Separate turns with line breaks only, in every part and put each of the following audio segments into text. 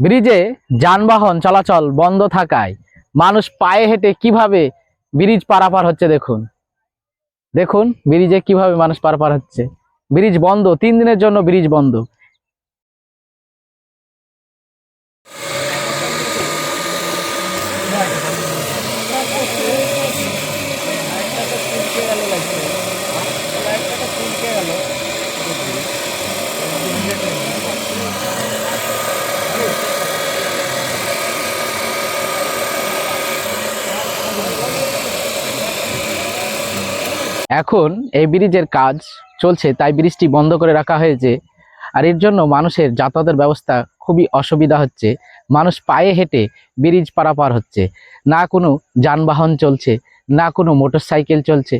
ব্রিজে যানবাহন চলাচল বন্ধ থাকায় মানুষ পায়ে হেঁটে কীভাবে ব্রিজ পারাপার হচ্ছে দেখুন। দেখুন ব্রিজে কীভাবে মানুষ পারাপার হচ্ছে। ব্রিজ বন্ধ, তিন দিনের জন্য ব্রিজ বন্ধ। এখন এই ব্রিজের কাজ চলছে, তাই ব্রিজটি বন্ধ করে রাখা হয়েছে। আর এর জন্য মানুষের যাতায়াতের ব্যবস্থা খুবই অসুবিধা হচ্ছে। মানুষ পায়ে হেঁটে ব্রিজ পারাপার হচ্ছে। না কোনো যানবাহন চলছে, না কোনো মোটরসাইকেল চলছে।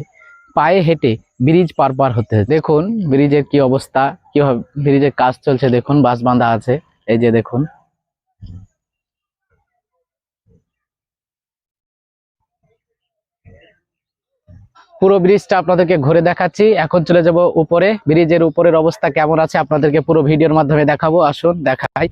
পায়ে হেঁটে ব্রিজ পার পার হতে। দেখুন, ব্রিজের কি অবস্থা, কীভাবে ব্রিজের কাজ চলছে। দেখুন বাস বাঁধা আছে। এই যে দেখুন। পুরো ব্রিজটা আপনাদেরকে ঘুরে দেখাচ্ছি। এখন চলে যাব উপরে। ব্রিজের উপরের অবস্থা কেমন আছে আপনাদেরকে পুরো ভিডিওর মাধ্যমে দেখাবো। আসুন, দেখাই।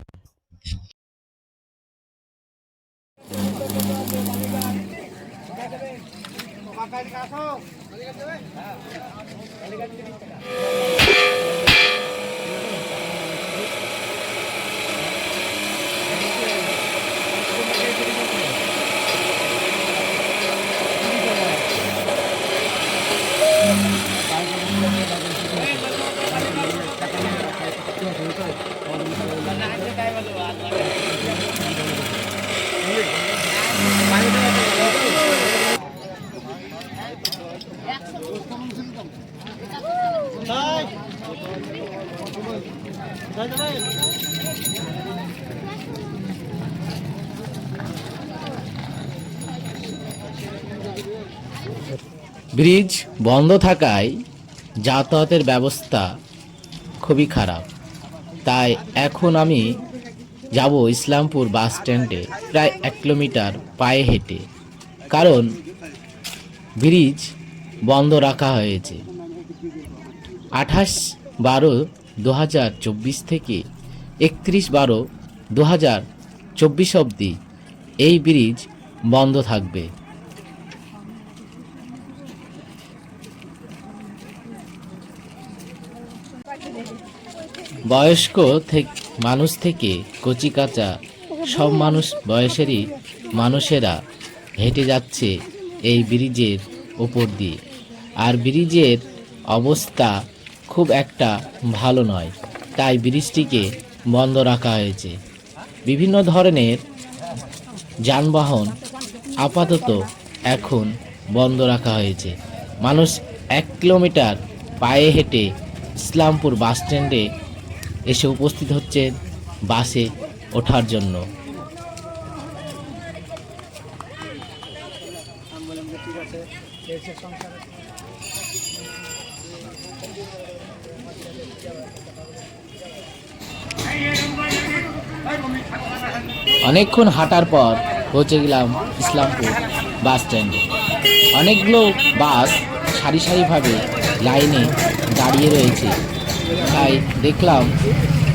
ব্রিজ বন্ধ থাকায় যাতায়াতের ব্যবস্থা খুবই খারাপ। তাই এখন আমি যাব ইসলামপুর বাস স্ট্যান্ডে প্রায় এক কিলোমিটার পায়ে হেঁটে। কারণ ব্রিজ বন্ধ রাখা হয়েছে। আঠাশ বারো দু হাজার চব্বিশ থেকে একত্রিশ বারো দু হাজার চব্বিশ অবধি এই ব্রিজ বন্ধ থাকবে। বয়স্ক মানুষ থেকে কচিকাচা, সব মানুষ বয়সেরই মানুষেরা হেঁটে যাচ্ছে এই ব্রিজের ওপর দিয়ে। আর ব্রিজের অবস্থা খুব একটা ভালো নয়। তাই ব্রিজটিকে বন্ধ রাখা হয়েছে। বিভিন্ন ধরনের যানবাহন আপাতত এখন বন্ধ রাখা হয়েছে। মানুষ এক কিলোমিটার পায়ে হেঁটে ইসলামপুর বাস স্ট্যান্ডে এসে উপস্থিত হচ্ছে বাসে ওঠার জন্য। অনেকক্ষণ হাঁটার পর পৌঁছে গেলাম ইসলামপুর বাস স্ট্যান্ডে। অনেকগুলো বাস সারি সারিভাবে লাইনে দাঁড়িয়ে রয়েছে। তাই দেখলাম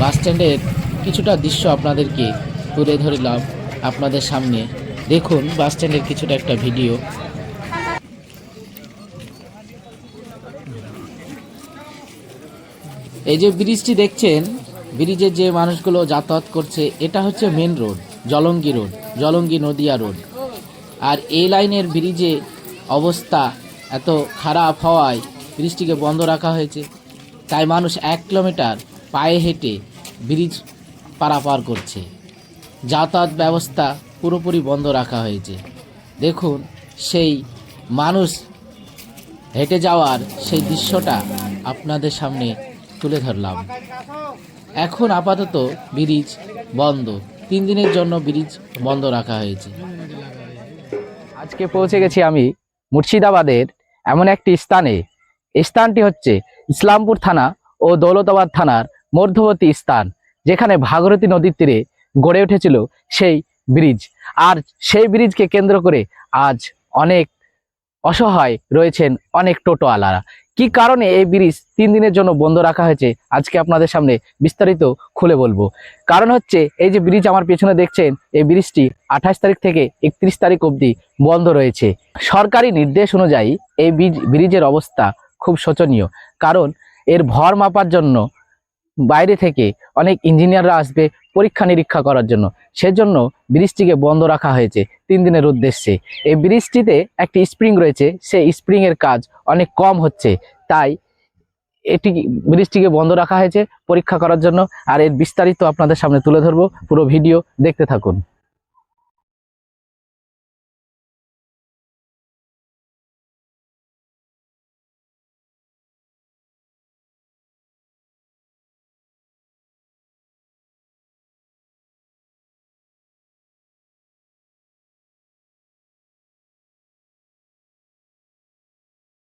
বাস স্ট্যান্ডের কিছুটা দৃশ্য আপনাদেরকে তুলে ধরলাম আপনাদের সামনে। দেখুন বাস স্ট্যান্ডের কিছুটা একটা ভিডিও। এই যে ব্রিজটি দেখছেন ব্রিজে যে মানুষগুলো যাতায়াত করছে, এটা হচ্ছে main road Jalangi road Jalangi Nadia road আর এই লাইনের ব্রিজে অবস্থা এত খারাপ হওয়ায় ব্রিজটিকে বন্ধ রাখা হয়েছে। তাই মানুষ এক কিলোমিটার পায়ে হেঁটে ব্রিজ পারাপার করছে। যাতায়াত ব্যবস্থা পুরোপুরি বন্ধ রাখা হয়েছে। দেখুন, সেই মানুষ হেঁটে যাওয়ার সেই দৃশ্যটা আপনাদের সামনে তুলে ধরলাম। এখন আপাতত ব্রিজ বন্ধ। তিন দিনের জন্য ব্রিজ বন্ধ রাখা হয়েছে। আজকে পৌঁছে গেছি আমি মুর্শিদাবাদের এমন একটি স্থানে। স্থানটি হচ্ছে ইসলামপুর থানা ও দৌলতাবাদ থানার মধ্যবর্তী স্থান, যেখানে ভাগীরথী নদীর তীরে গড়ে উঠেছিল সেই ব্রিজ। আর সেই ব্রিজকে কেন্দ্র করে আজ অনেক অসহায় রয়েছেন অনেক টোটোওয়ালারা। কি কারণে এই ব্রিজ তিন দিনের জন্য বন্ধ রাখা হয়েছে? আজকে আপনাদের সামনে বিস্তারিত খুলে বলব। কারণ হচ্ছে, এই যে ব্রিজ আমার পেছনে দেখছেন, এই ব্রিজটি আঠাশ তারিখ থেকে একত্রিশ তারিখ অবধি বন্ধ রয়েছে। সরকারি নির্দেশ অনুযায়ী এই ব্রিজ ব্রিজের অবস্থা খুব শোচনীয়। কারণ এর ভর মাপার জন্য বাইরে থেকে অনেক ইঞ্জিনিয়াররা আসবে পরীক্ষা নিরীক্ষা করার জন্য। সেজন্য ব্রিজটিকে বন্ধ রাখা হয়েছে তিন দিনের উদ্দেশ্যে। এই ব্রিজটিতে একটি স্প্রিং রয়েছে, সেই স্প্রিং এর কাজ অনেক কম হচ্ছে। তাই এটি ব্রিজটিকে বন্ধ রাখা হয়েছে পরীক্ষা করার জন্য। আর এর বিস্তারিত আপনাদের সামনে তুলে ধরবো, পুরো ভিডিও দেখতে থাকুন।